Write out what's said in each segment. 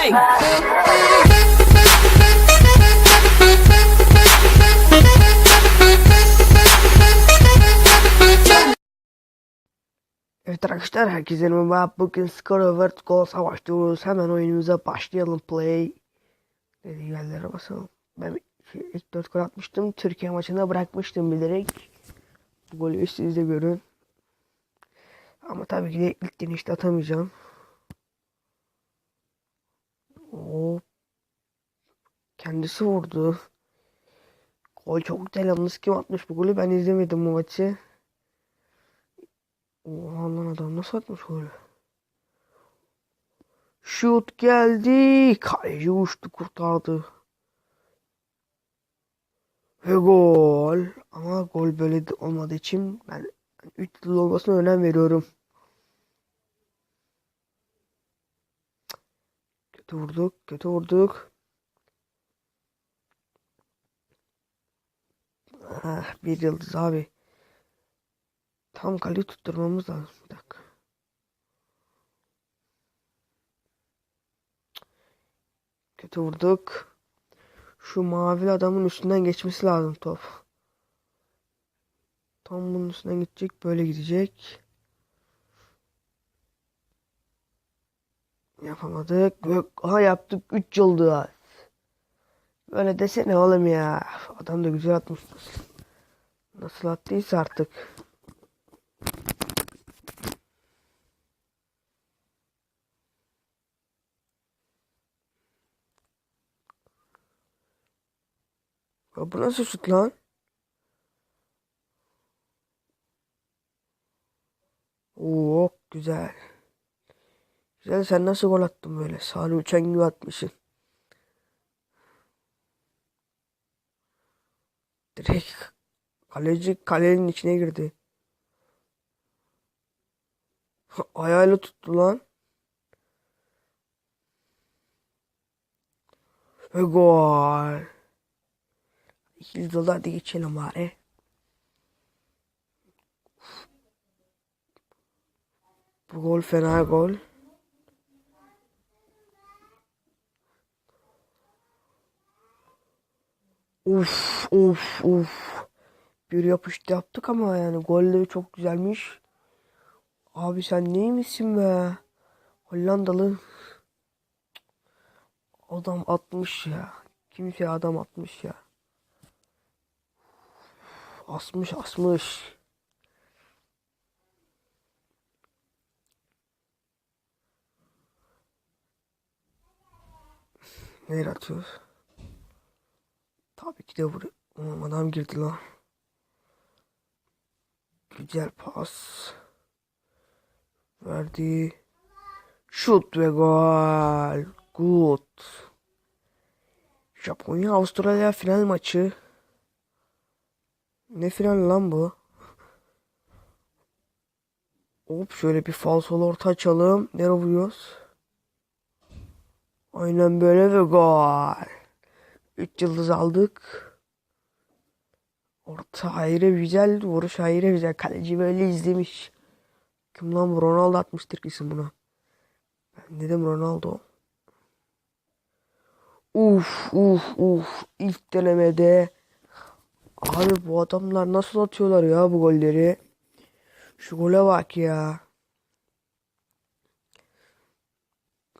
Hey. Evet arkadaşlar herkese merhaba. Bugün Skorover Gol savaşlıyoruz. Hemen oyunumuza başlayalım. Play. Dedi yerlere basalım. Ben ilk 4 gol atmıştım. Türkiye maçında bırakmıştım bilerek. Bu golü siz de görün. Ama tabii ki de ilk denişte atamayacağım. Hop. Kendisi vurdu. Gol çok güzel yalnız kim atmış bu golü ben izlemedim bu maçı. Oha lan adam nasıl atmış golü? Şut geldi. Kaleci uçtu kurtardı. Ve gol. Ama gol böyle olmadığı için ben 3 yıl olmasına önem veriyorum. Kötü vurduk. Kötü vurduk. Ah, bir yıldız abi. Tam kaleyi tutturmamız lazım. Bir dakika. Kötü vurduk. Şu mavi adamın üstünden geçmesi lazım top. Tam bunun üstünden gidecek. Böyle gidecek. Yapamadık. Aha yaptık. 3 yıldız. Böyle desene oğlum ya. Adam da güzel atmış. Nasıl attıysa artık. Ya bu nasıl şut lan? Oo güzel. Güzel sen nasıl gol attın böyle? Salih uçan gibi atmışsın. Direkt kaleci kalenin içine girdi. Ayağıyla tuttu lan. Ve gol. İkili dolu hadi geçelim bari. Bu gol fena gol. Uf uf uf. Bir yapıştı yaptık ama yani golleri çok güzelmiş. Abi sen neymişsin be? Hollandalı. Adam atmış ya. Kimse adam atmış ya. Asmış asmış. Nereye atıyoruz? Tabii ki de buraya. Oğlum adam girdi lan. Güzel pas. Verdi. Şut ve gol. Good. Japonya Avustralya final maçı. Ne final lan bu? Hop şöyle bir falsolu orta açalım. Nereye vuruyoruz? Aynen böyle ve gol. 3 yıldız aldık. Orta ayrı güzel, vuruş ayrı güzel. Kaleci böyle izlemiş. Kim lan bu? Ronaldo atmıştır kesin buna. Ben dedim Ronaldo. Uf uf uf. İlk denemede. Abi bu adamlar nasıl atıyorlar ya bu golleri? Şu gole bak ya.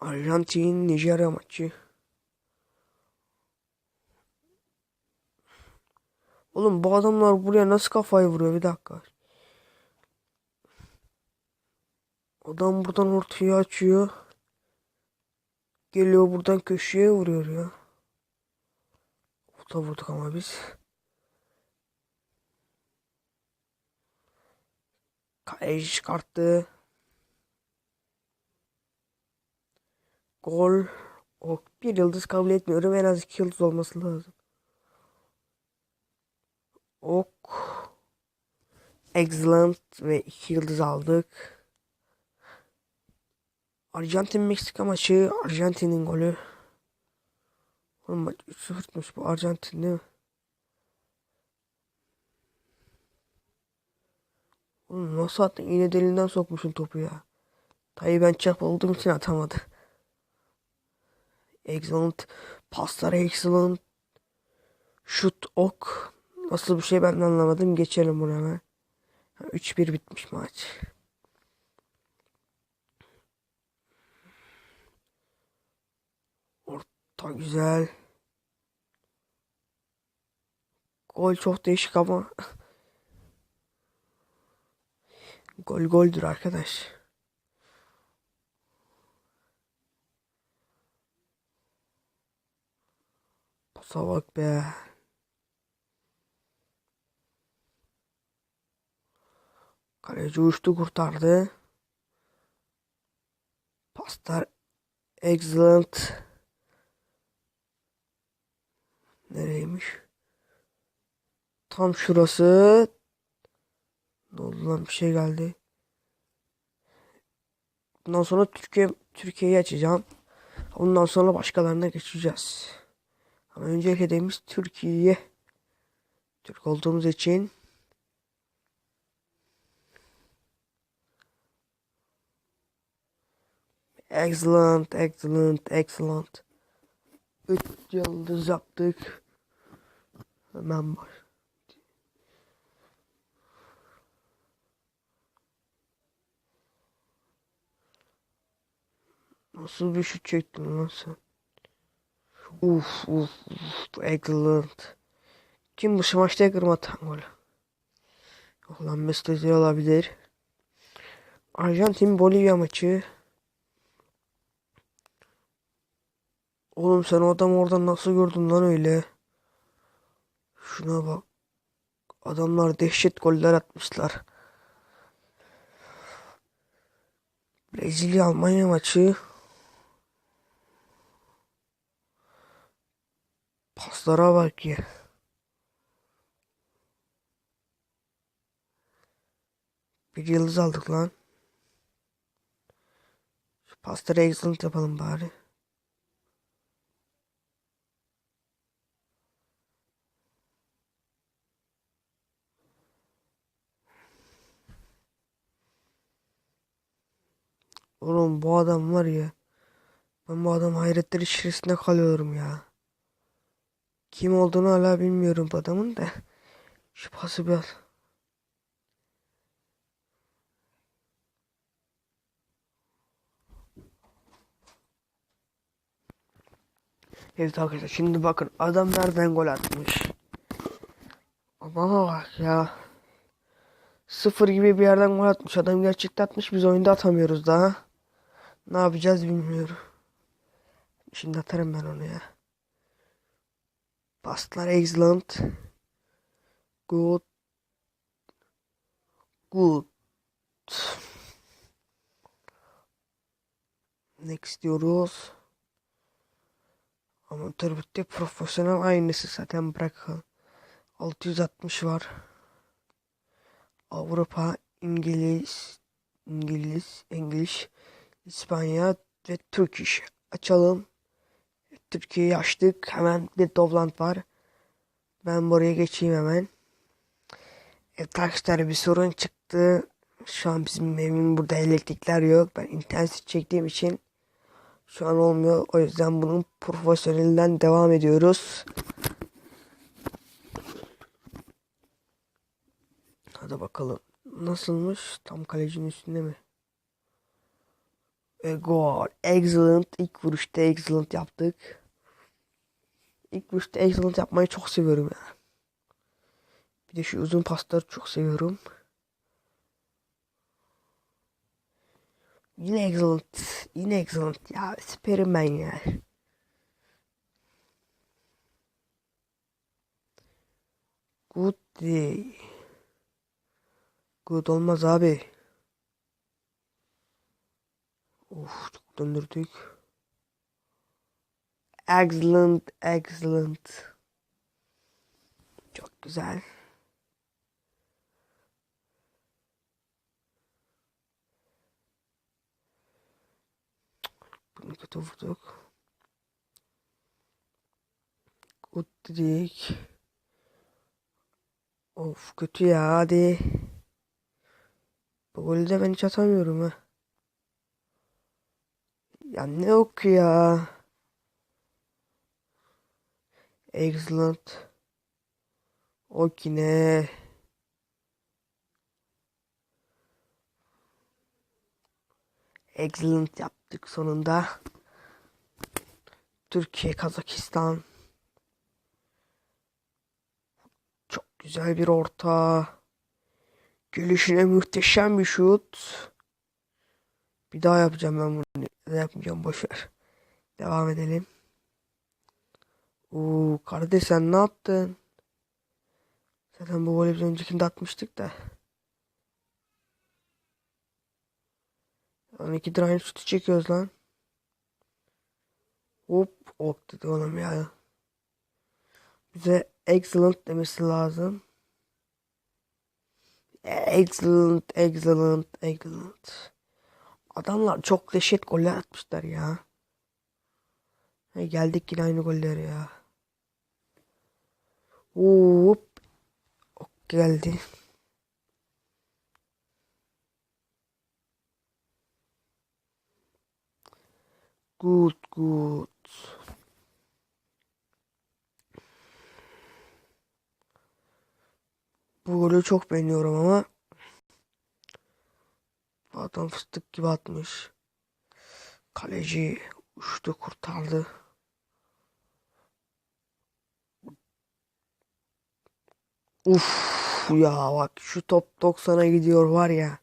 Arjantin Nijerya maçı. Oğlum bu adamlar buraya nasıl kafayı vuruyor bir dakika. Adam buradan ortaya açıyor. Geliyor buradan köşeye vuruyor ya. Orta vurduk ama biz. Kaleci çıkarttı. Gol. O bir yıldız kabul etmiyorum. En az iki yıldız olması lazım. Ok. Excellent ve iki yıldız aldık. Arjantin Meksika maçı. Arjantin'in golü. Oğlum maç 3-0'mış bu Arjantin değil mi? Oğlum nasıl attın? Yine delinden sokmuşsun topu ya. Tayyip ben çap olduğum için atamadı. Excellent. Paslar excellent. Şut ok. Nasıl bir şey ben de anlamadım. Geçelim bunu hemen. 3-1 bitmiş maç. Orta güzel. Gol çok değişik ama. Gol goldür arkadaş. Pasa bak be. Kaleci uçtu kurtardı. Paslar excellent. Nereymiş? Tam şurası. Ne oldu lan bir şey geldi. Bundan sonra Türkiye Türkiye'yi açacağım. Ondan sonra başkalarına geçeceğiz. Ama önce hedefimiz Türkiye. Türk olduğumuz için Excellent, excellent, excellent. 3 yıldız yaptık. Hemen baş. Nasıl bir şut çektin lan sen? Uf uf uf excellent. Kim bu smaçta kırma gol? Yok lan Mesut olabilir. Arjantin Bolivya maçı. Oğlum sen o adam oradan nasıl gördün lan öyle? Şuna bak. Adamlar dehşet goller atmışlar. Brezilya Almanya maçı. Paslara bak ya. Bir yıldız aldık lan. Şu pasları excellent yapalım bari. Oğlum bu adam var ya. Ben bu adam hayretler içerisinde kalıyorum ya. Kim olduğunu hala bilmiyorum bu adamın da. Şu pası biraz. Evet arkadaşlar şimdi bakın adam nereden gol atmış. Ama bak ya. Sıfır gibi bir yerden gol atmış. Adam gerçekten atmış. Biz oyunda atamıyoruz daha. Ne yapacağız bilmiyorum. Şimdi atarım ben onu ya. Paslar excellent. Good. Good. Next diyoruz. Amatör bitti. Profesyonel aynısı zaten bırakın. 660 var. Avrupa, İngiliz, İngiliz, İngiliz, İspanya ve Türk iş. Açalım. Türkiye'yi açtık. Hemen bir Dovland var. Ben buraya geçeyim hemen. Evet arkadaşlar bir sorun çıktı. Şu an bizim evimin burada elektrikler yok. Ben internet çektiğim için şu an olmuyor. O yüzden bunun profesyonelinden devam ediyoruz. Hadi bakalım. Nasılmış? Tam kalecinin üstünde mi? Ve. Excellent. İlk vuruşta excellent yaptık. İlk vuruşta excellent yapmayı çok seviyorum ya. Bir de şu uzun pasları çok seviyorum. Yine excellent. Yine excellent. Ya süperim ben ya. Good day. Good olmaz abi. Of çok döndürdük. Excellent, excellent. Çok güzel. Bunu kötü vurduk. Good dedik. Of kötü ya hadi. Bu golü de ben hiç atamıyorum ha. Ya ne oku. Excellent. O yine. Excellent yaptık sonunda. Türkiye, Kazakistan. Çok güzel bir orta. Gelişine muhteşem bir şut. Bir daha yapacağım ben bunu. Ne yapmayacağım boşver. Devam edelim. Oo kardeş sen ne yaptın? Zaten bu golü biz öncekinde atmıştık da. 12 aynı şutu çekiyoruz lan. Hop hop dedi oğlum ya. Bize excellent demesi lazım. Excellent, excellent, excellent. Adamlar çok dehşet goller atmışlar ya. Hey, geldik yine aynı goller ya. Hop. Ok geldi. Good, good. Bu golü çok beğeniyorum ama adam fıstık gibi atmış. Kaleci uçtu kurtardı. Uf ya bak şu top 90'a gidiyor var ya.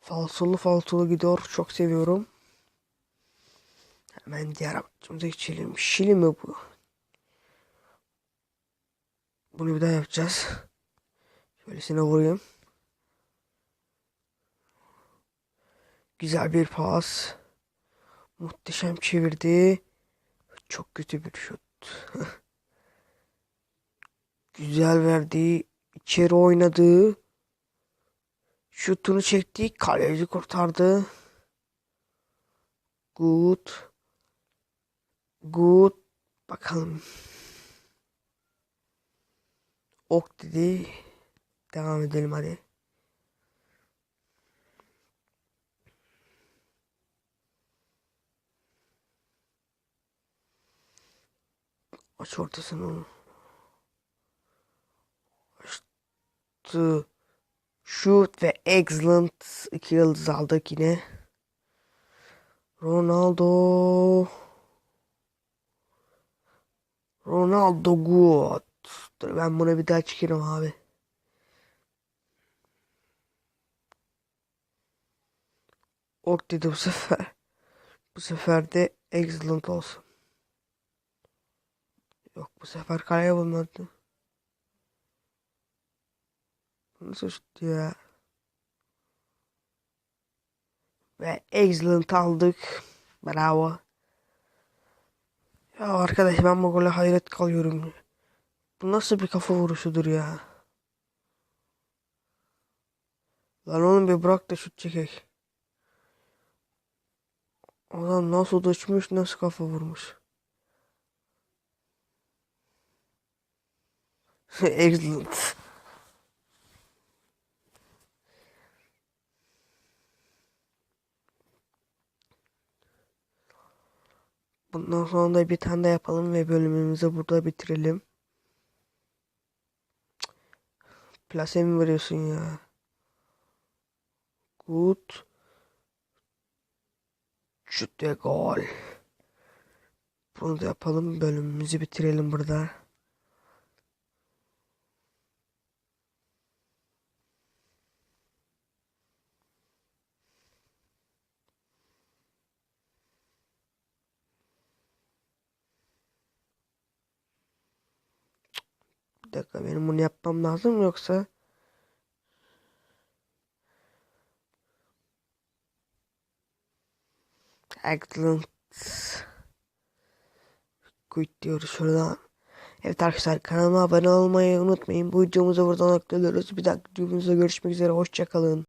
Falsolu falsolu gidiyor. Çok seviyorum. Hemen diğer maçımıza geçelim. Şili mi bu? Bunu bir daha yapacağız. Şöylesine vurayım. Güzel bir pas. Muhteşem çevirdi. Çok kötü bir şut. Güzel verdi. İçeri oynadı. Şutunu çekti. Kaleci kurtardı. Good. Good. Bakalım. Ok dedi. Devam edelim hadi. Aç ortasını. Açtı. Shoot ve excellent. iki yıldız aldık yine. Ronaldo. Ronaldo good. Dur ben buna bir daha çıkarım abi. Ok dedi bu sefer. Bu sefer de excellent olsun. Yok bu sefer kaleye bulmadı. Nasıl şut ya? Ve excellent aldık. Bravo. Ya arkadaş ben bu gole hayret kalıyorum. Bu nasıl bir kafa vuruşudur ya? Lan oğlum bir bırak da şut çekek. Adam nasıl düşmüş nasıl kafa vurmuş. Excellent. Bundan sonra da bir tane de yapalım ve bölümümüzü burada bitirelim. Plase mi veriyorsun ya? Good. Şut ve gol. Bunu da yapalım. Bölümümüzü bitirelim burada. Dakika benim bunu yapmam lazım yoksa Excellent. Quit diyoruz şuradan. Evet arkadaşlar kanalıma abone olmayı unutmayın. Bu videomuzu buradan noktalıyoruz. Bir dahaki videomuzda görüşmek üzere. Hoşçakalın.